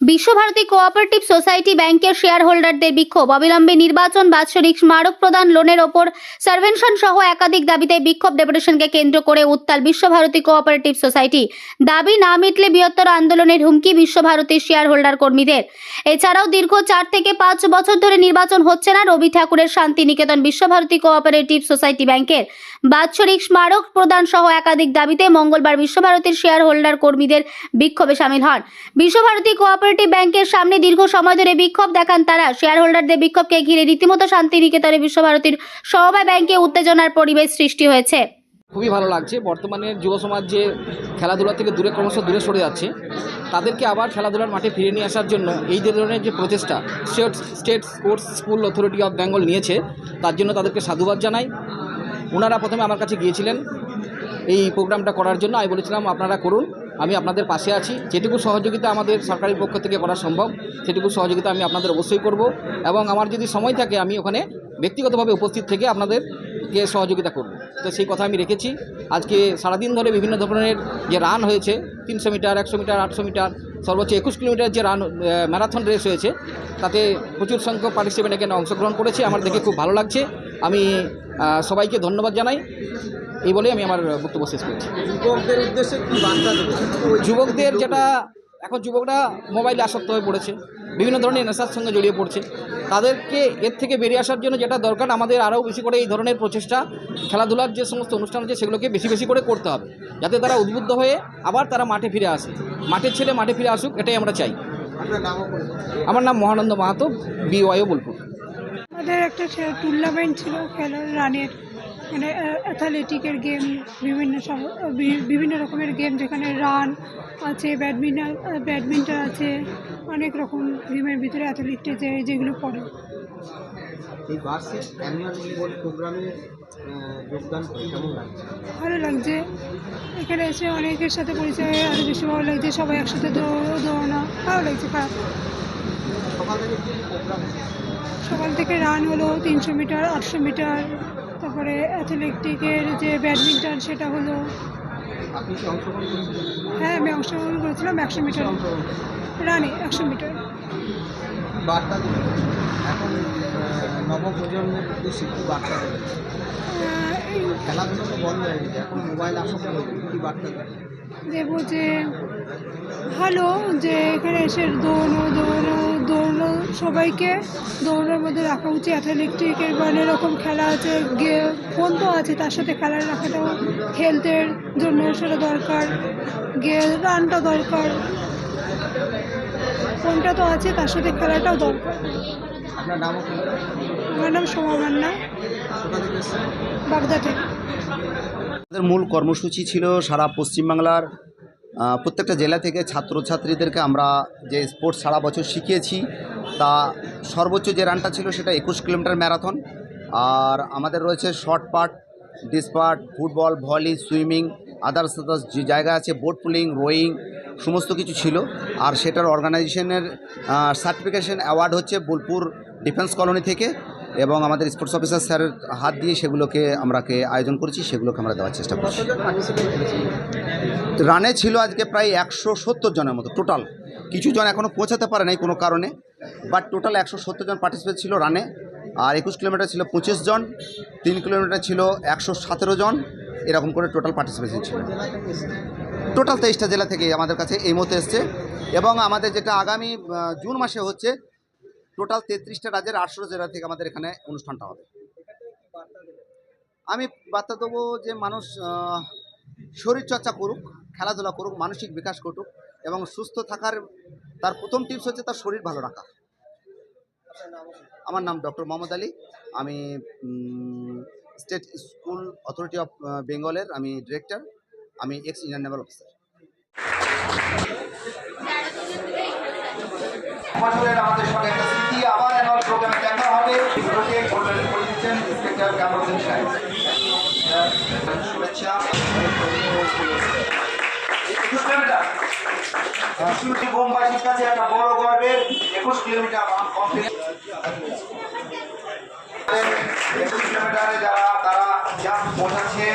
Visva Bharati cooperative society ব্যাংকের share হোল্ডারদের বিক্ষোভ। অবিলম্বে নির্বাচন, বাৎসরিক স্মারক প্রদান, লোনের ওপর সার্ভেনশন সহ একাধিক দাবিতে বিক্ষোভ ডেপুটেশনকে কেন্দ্র করে উত্তাল বিশ্বভারতী কোঅপারেটিভ সোসাইটি দাবি না মিটলে বৃহত্তর আন্দোলনের হুমকি বিশ্বভারতীর শেয়ার হোল্ডার কর্মীদের। এছাড়াও দীর্ঘ চার থেকে পাঁচ বছর ধরে নির্বাচন হচ্ছে না রবি ঠাকুরের শান্তিনিকেতন বিশ্বভারতী কোঅপারেটিভ সোসাইটি ব্যাংকের বাৎসরিক স্মারক প্রদান সহ একাধিক দাবিতে মঙ্গলবার বিশ্বভারতীর শেয়ার হোল্ডার কর্মীদের বিক্ষোভে সামিল হন। বিশ্বভারতী কোঅপারেটিভ ব্যাংকের সামনে দীর্ঘ সময় ধরে বিক্ষোভ দেখান তারা। শেয়ার হোল্ডারদের বিক্ষোভকে ঘিরে রীতিমতো শান্তি শান্তিনিকেতনে বিশ্বভারতীর সমবায় ব্যাংকে উত্তেজনার পরিবেশ সৃষ্টি হয়েছে। খুবই ভালো লাগছে। বর্তমানে যুব সমাজ যে খেলাধুলা থেকে দূরে ক্রমশ দূরে সরে যাচ্ছে, তাদেরকে আবার খেলাধুলার মাঠে ফিরে নিয়ে আসার জন্য এই ধরনের যে প্রচেষ্টা state state sports school authority of Bengal নিয়েছে, তার জন্য তাদেরকে সাধুবাদ জানাই। ওনারা প্রথমে আমার কাছে গিয়েছিলেন এই প্রোগ্রামটা করার জন্য। আমি বলেছিলাম, আপনারা করুন। আমি আপনাদের পাশে আছি। যেটুকু সহযোগিতা আমাদের সরকারের পক্ষ থেকে করা সম্ভব, সেটুকু সহযোগিতা আমি আপনাদের অবশ্যই করব এবং আমার যদি সময় থাকে, আমি ওখানে ব্যক্তিগতভাবে উপস্থিত থেকে আপনাদেরকে সহযোগিতা করব। তো সেই কথা আমি রেখেছি। আজকে সারাদিন ধরে বিভিন্ন ধরনের যে রান হয়েছে, তিনশো মিটার, একশো মিটার, আটশো মিটার, সর্বোচ্চ একুশ কিলোমিটার যে রান ম্যারাথন রেস হয়েছে, তাতে প্রচুর সংখ্যক পার্টিসিপেন্ট এখানে অংশগ্রহণ করেছে। আমার দেখে খুব ভালো লাগছে। আমি সবাইকে ধন্যবাদ জানাই। এই বলেই আমি আমার বক্তব্য শেষ করছি। যুবকদের উদ্দেশ্যে কি বার্তা দেবে যুবকদের যেটা এখন যুবকরা মোবাইলে আসক্ত হয়ে পড়েছে বিভিন্ন ধরনের নেশার সঙ্গে জড়িয়ে পড়ছে। তাদেরকে এর থেকে বেরিয়ে আসার জন্য যেটা দরকার আমাদের আরও বেশি করে এই ধরনের প্রচেষ্টা খেলাধুলার যে সমস্ত অনুষ্ঠান আছে সেগুলোকে বেশি বেশি করে করতে হবে। যাতে তারা উদ্বুদ্ধ হয়ে আবার তারা মাঠে ফিরে আসে। মাঠের ছেলে মাঠে ফিরে আসুক এটাই আমরা চাই। আমার নাম মহানন্দ মাহাতো বিওয়াইও বোলপুর। আমাদের একটা টুর্নামেন্ট ছিল খেলার রানের। মানে অ্যাথলেটিকের গেম বিভিন্ন সব বিভিন্ন রকমের গেম যেখানে রান আছে ব্যাডমিন্টন ব্যাডমিন্টন আছে অনেক রকম গেমের ভিতরে অ্যাথলেটিক যে যেগুলো পড়ে। এই বার্ষিক অ্যানুয়াল লেভেল প্রোগ্রামে যোগদান করে কেমন লাগছে? ভালো লাগছে। এখানে এসে অনেকের সাথে পরিচয় হয়ে আরও বেশি ভালো লাগছে। সবাই একসাথে দৌড় দৌড়ানো ভালো লাগছে খারাপ। সকাল থেকে প্রোগ্রাম সকাল থেকে রান হলো তিনশো মিটার আটশো মিটার তারপরে অ্যাথলেটিকের যে ব্যাডমিন্টন সেটা হলো। হ্যাঁ আমি অংশগ্রহণ করেছিলাম একশো মিটার। রানে একশো মিটার। নবপ্রজন্মের উদ্দেশ্যে কি বার্তা দেবে খেলাধুলো তো বন্ধ হয়ে গেছে, এখন মোবাইল আসক্ত হয়ে গেছে, কি বার্তা দেবে যে ভালো, যে এখানে এসে দৌড়ো দৌড়ানো দৌড়ানো সবাইকে দৌড়ানোর মধ্যে রাখা উচিত। অ্যাথলেটিকের অনেক রকম খেলা আছে, গে ফোন তো আছে, তার সাথে খেলা রাখাটাও হেলথের জন্য সেটা দরকার। গে, রানটা দরকার। ফোনটা তো আছে, তার সাথে খেলাটাও দরকার। আপনার নামও করে আমার নাম সোমা মান্না। কোথা থেকে এসেছেন? বাগদা থেকে। আমাদের মূল কর্মসূচি ছিল সারা পশ্চিমবাংলার প্রত্যেকটা জেলা থেকে ছাত্রছাত্রীদেরকে আমরা যে স্পোর্টস সারা বছর শিখিয়েছি তা সর্বোচ্চ যে রানটা ছিল সেটা একুশ কিলোমিটার ম্যারাথন। আর আমাদের রয়েছে shot put ডিসপার্ট football volley swimming others others যে জায়গা আছে বোট পুলিং রোয়িং সমস্ত কিছু ছিল। আর সেটার অর্গানাইজেশনের সার্টিফিকেশন অ্যাওয়ার্ড হচ্ছে বোলপুর ডিফেন্স কলোনি থেকে এবং আমাদের স্পোর্টস অফিসার স্যারের হাত দিয়ে সেগুলোকে আমরাকে আয়োজন করেছি সেগুলোকে আমরা দেওয়ার চেষ্টা করছি। রানে ছিল আজকে প্রায় একশো সত্তর জনের মতো টোটাল কিছু জন এখনও পৌঁছাতে পারে নাই কোনো কারণে বাট টোটাল একশো সত্তর জন পার্টিসিপেট ছিল রানে। আর একুশ কিলোমিটার ছিল পঁচিশ জন তিন কিলোমিটার ছিল একশো সতেরো জন এরকম করে টোটাল পার্টিসিপেশন ছিল। টোটাল তেইশটা জেলা থেকে আমাদের কাছে এই মুহূর্তে এসছে। এবং আমাদের যেটা আগামী জুন মাসে হচ্ছে টোটাল তেত্রিশটা রাজ্যের আটশো জেলা থেকে আমাদের এখানে অনুষ্ঠানটা হবে। আমি বার্তা দেবো যে মানুষ শরীরচর্চা করুক, খেলাধুলা করুক, মানসিক বিকাশ করুক এবং সুস্থ থাকার, তার প্রথম টিপস হচ্ছে তার শরীর ভালো রাখা। আমার নাম ডক্টর মোহাম্মদ আলী। আমি স্টেট স্কুল অথরিটি অফ বেঙ্গলের আমি ডিরেক্টর আমি এক্স ইন্ডিয়ান নেভাল অফিসার বছরের আমাদের সঙ্গে একটা স্মৃতি আবার অ্যানুয়াল প্রোগ্রামে দেখা হবে। গোল্ডেন করে দিচ্ছেন ইন্সপেক্টর কামরুদ্দিন শুভেচ্ছা। বোমবাসীর কাছে একটা বড় গর্বের একুশ কিলোমিটার একুশ কিলোমিটারে যারা, তারা জাম্প পৌঁছাচ্ছে